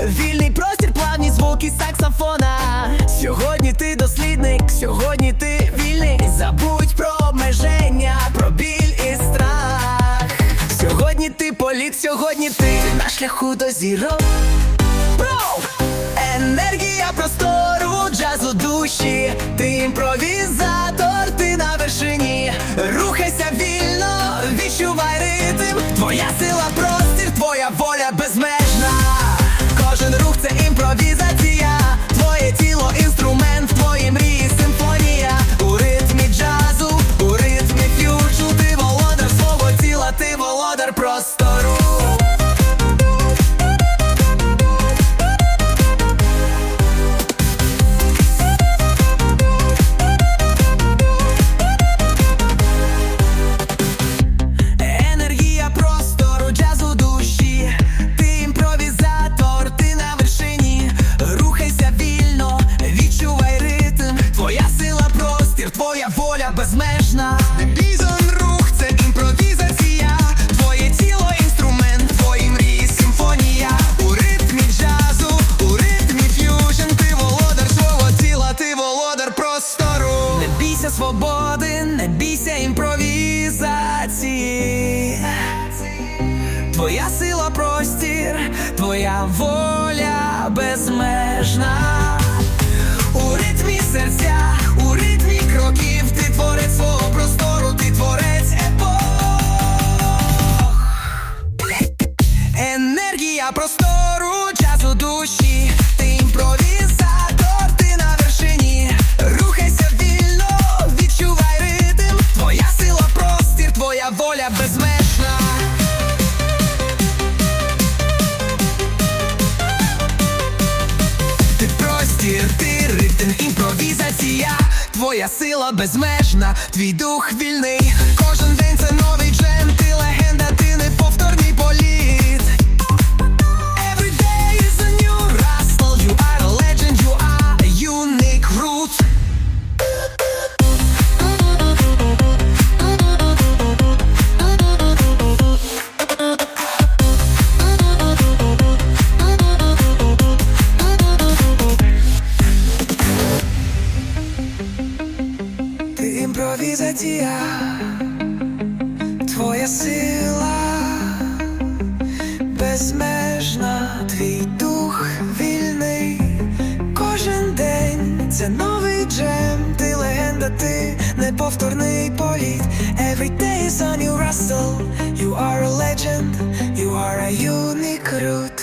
Вільний простір, плавні звуки саксофона. Сьогодні ти дослідник, сьогодні ти вільний. Забудь про обмеження, про біль і страх. Сьогодні ти політ, сьогодні ти на шляху до зірок. Енергія простору, джазу душі, Твоя сила твоя воля безмежна. У ритмі серця, у ритмі кроків, ти творець свого простору, ти творець епох. Енергія простору, джазу душі, ти імпровізатор, ти на вершині. Рухайся вільно, відчувай ритм, твоя сила простір, твоя воля безмежна. Твоя сила безмежна, твій дух вільний. Імпровізація, твоя сила безмежна, твій дух вільний. Кожен день це новий джем, ти легенда, ти неповторний політ. Every day is a new Russell, you are a legend, you are a unique root.